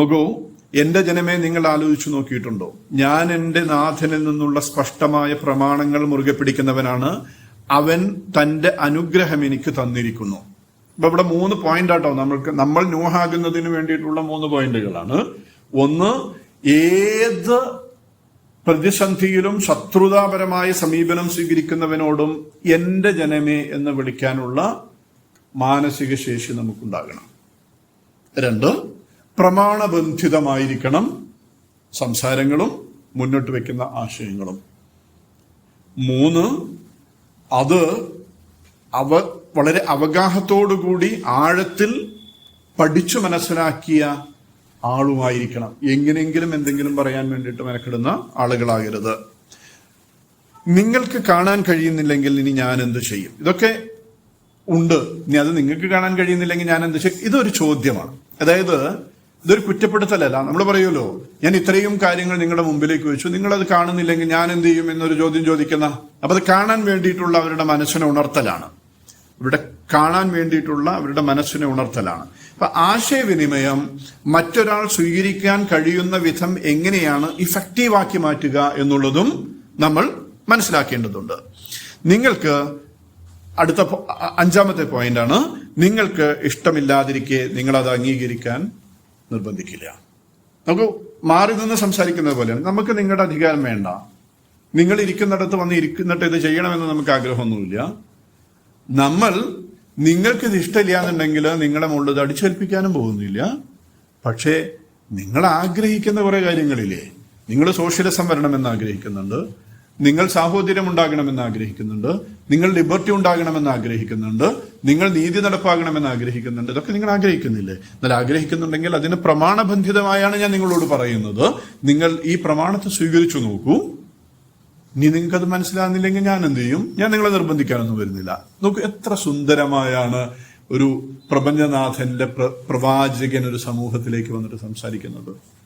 നോക്കൂ എന്റെ ജനമേ നിങ്ങൾ ആലോചിച്ചു നോക്കിയിട്ടുണ്ടോ? ഞാൻ എന്റെ നാഥനിൽ നിന്നുള്ള സ്പഷ്ടമായ പ്രമാണങ്ങൾ മുറുകെ പിടിക്കുന്നവനാണ്. അവൻ തന്റെ അനുഗ്രഹം എനിക്ക് തന്നിരിക്കുന്നു. ഇപ്പൊ ഇവിടെ മൂന്ന് പോയിന്റ് ആട്ടോ. നമ്മൾക്ക് നമ്മൾ ന്യൂഹാകുന്നതിന് വേണ്ടിയിട്ടുള്ള മൂന്ന് പോയിന്റുകളാണ് ഒന്ന് ഏത് പ്രതിസന്ധിയിലും ശത്രുതാപരമായ സമീപനം സ്വീകരിക്കുന്നവനോടും എന്റെ ജനമേ എന്ന് വിളിക്കാനുള്ള മാനസിക ശേഷി നമുക്കുണ്ടാകണം. രണ്ട് പ്രമാണബന്ധിതമായിരിക്കണം സംസാരങ്ങളും മുന്നോട്ട് വെക്കുന്ന ആശയങ്ങളും. മൂന്ന് അത് അവ വളരെ അവഗാഹത്തോടുകൂടി ആഴത്തിൽ പഠിച്ചു മനസ്സിലാക്കിയ ആളുമായിരിക്കണം. എങ്ങനെയെങ്കിലും എന്തെങ്കിലും പറയാൻ വേണ്ടിയിട്ട് മെനക്കെടുന്ന ആളുകളാകരുത്. നിങ്ങൾക്ക് കാണാൻ കഴിയുന്നില്ലെങ്കിൽ ഇനി ഞാൻ എന്ത് ചെയ്യും? ഇതൊക്കെ ഉണ്ട്. ഇനി അത് നിങ്ങൾക്ക് കാണാൻ കഴിയുന്നില്ലെങ്കിൽ ഞാൻ എന്ത് ചെയ്യും? ഇതൊരു ചോദ്യമാണ്. അതായത് ഇതൊരു കുറ്റപ്പെടുത്തലല്ല. നമ്മൾ പറയുമല്ലോ ഞാൻ ഇത്രയും കാര്യങ്ങൾ നിങ്ങളുടെ മുമ്പിലേക്ക് വെച്ചു. നിങ്ങൾ അത് കാണുന്നില്ലെങ്കിൽ ഞാൻ എന്ത് ചെയ്യും? എന്നൊരു ചോദ്യം ചോദിക്കുന്ന അപ്പൊ അത് കാണാൻ വേണ്ടിയിട്ടുള്ള അവരുടെ മനസ്സിനെ ഉണർത്തലാണ്. ഇവിടെ കാണാൻ വേണ്ടിയിട്ടുള്ള അവരുടെ മനസ്സിനെ ഉണർത്തലാണ്. അപ്പൊ ആശയവിനിമയം മറ്റൊരാൾ സ്വീകരിക്കാൻ കഴിയുന്ന വിധം എങ്ങനെയാണ് ഇഫക്റ്റീവാക്കി മാറ്റുക എന്നുള്ളതും നമ്മൾ മനസ്സിലാക്കേണ്ടതുണ്ട്. നിങ്ങൾക്ക് അടുത്ത അഞ്ചാമത്തെ പോയിന്റാണ് നിങ്ങൾക്ക് ഇഷ്ടമില്ലാതിരിക്കെ നിങ്ങളത് അംഗീകരിക്കാൻ നിർബന്ധിക്കില്ല. നമുക്ക് മാറി നിന്ന് സംസാരിക്കുന്നത് പോലെയാണ് നമുക്ക് നിങ്ങളുടെ അധികാരം വേണ്ട. നിങ്ങൾ ഇരിക്കുന്നിടത്ത് വന്ന് ഇരിക്കുന്നിട്ട് ഇത് ചെയ്യണമെന്ന് നമുക്ക് ആഗ്രഹമൊന്നുമില്ല. നമ്മൾ നിങ്ങൾക്ക് ഇത് ഇഷ്ടമില്ല എന്നുണ്ടെങ്കിൽ നിങ്ങളെ മുകളിൽ ഇത് അടിച്ചേൽപ്പിക്കാനും പോകുന്നില്ല. പക്ഷേ നിങ്ങൾ ആഗ്രഹിക്കുന്ന കുറെ കാര്യങ്ങളില്ലേ? നിങ്ങൾ സോഷ്യലിസം വരണമെന്ന് ആഗ്രഹിക്കുന്നുണ്ട്. നിങ്ങൾ സാഹോദര്യം ഉണ്ടാകണമെന്ന് ആഗ്രഹിക്കുന്നുണ്ട് നിങ്ങൾ ലിബർട്ടി ഉണ്ടാകണമെന്ന് ആഗ്രഹിക്കുന്നുണ്ട് നിങ്ങൾ നീതി നടപ്പാകണമെന്ന് ആഗ്രഹിക്കുന്നുണ്ട്. ഇതൊക്കെ നിങ്ങൾ ആഗ്രഹിക്കുന്നില്ലേ? എന്നാൽ ആഗ്രഹിക്കുന്നുണ്ടെങ്കിൽ അതിന് പ്രമാണബന്ധിതമായാണ് ഞാൻ നിങ്ങളോട് പറയുന്നത്. നിങ്ങൾ ഈ പ്രമാണത്തെ സ്വീകരിച്ചു നോക്കൂ. ഇനി നിങ്ങൾക്ക് അത് മനസ്സിലാകുന്നില്ലെങ്കിൽ ഞാൻ എന്ത് ചെയ്യും? ഞാൻ നിങ്ങളെ നിർബന്ധിക്കാനൊന്നും വരുന്നില്ല. നോക്കൂ എത്ര സുന്ദരമായാണ് ഒരു പ്രപഞ്ചനാഥന്റെ പ്ര- പ്രവാചകൻ ഒരു സമൂഹത്തിലേക്ക് വന്നിട്ട് സംസാരിക്കുന്നത്.